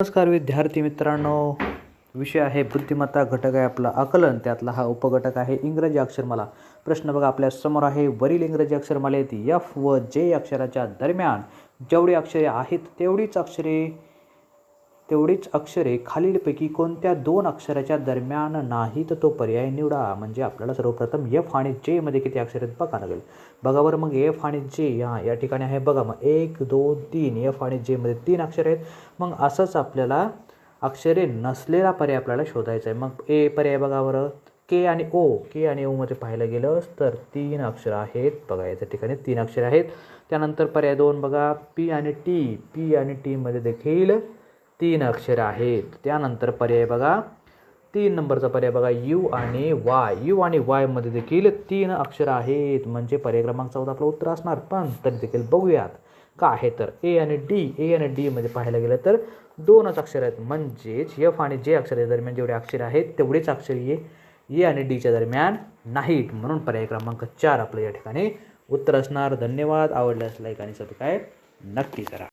नमस्कार विद्यार्थी मित्रांनो. विषय आहे बुद्धिमत्ता घटक आहे आपला आकलन. त्यातला हा उपघटक आहे इंग्रजी अक्षरमाला. प्रश्न बघा आपल्यासमोर आहे वरील इंग्रजी अक्षरमालेत एफ व जे अक्षराच्या दरम्यान जेवढी अक्षरे आहेत तेवढीच अक्षरे तेवढीच अक्षरे खालीलपैकी कोणत्या दोन अक्षराच्या दरम्यान नाहीत तो पर्याय निवडा. म्हणजे आपल्याला सर्वप्रथम एफ आणि जे मध्ये किती अक्षर आहेत बघा लागेल बघा बरं मग एफ आणि जे या या ठिकाणी आहे बघा. मग एक दोन तीन एफ आणि जे मध्ये तीन अक्षर आहेत. मग असंच आपल्याला अक्षरे नसलेला पर्याय आपल्याला शोधायचा आहे. मग ए पर्याय बघा बरं. के आणि ओ के आणि ओमध्ये पाहायला गेलं तर तीन अक्षर आहेत. बघा याच्या ठिकाणी तीन अक्षर आहेत. त्यानंतर पर्याय दोन बघा. पी आणि टी पी आणि टीमध्ये देखील तीन अक्षरं आहेत. त्यानंतर पर्याय बघा. तीन नंबरचा पर्याय बघा. यू आणि वाय. यू आणि वायमध्ये देखील तीन अक्षरं आहेत. म्हणजे पर्याय क्रमांक चौदा आपलं उत्तर असणार. पण तरी देखील बघूयात. का आहे तर? ए आणि डी ए आणि डीमध्ये पाहायला गेलं तर दोनच अक्षर आहेत. म्हणजेच एफ आणि जे अक्षरे दरम्यान जेवढे अक्षर आहेत तेवढेच अक्षर ये ए आणि डीच्या दरम्यान नाहीत. म्हणून पर्याय क्रमांक चार आपलं या ठिकाणी उत्तर असणार. धन्यवाद. आवडल्यास लाईक आणि सबस्क्राईब नक्की करा.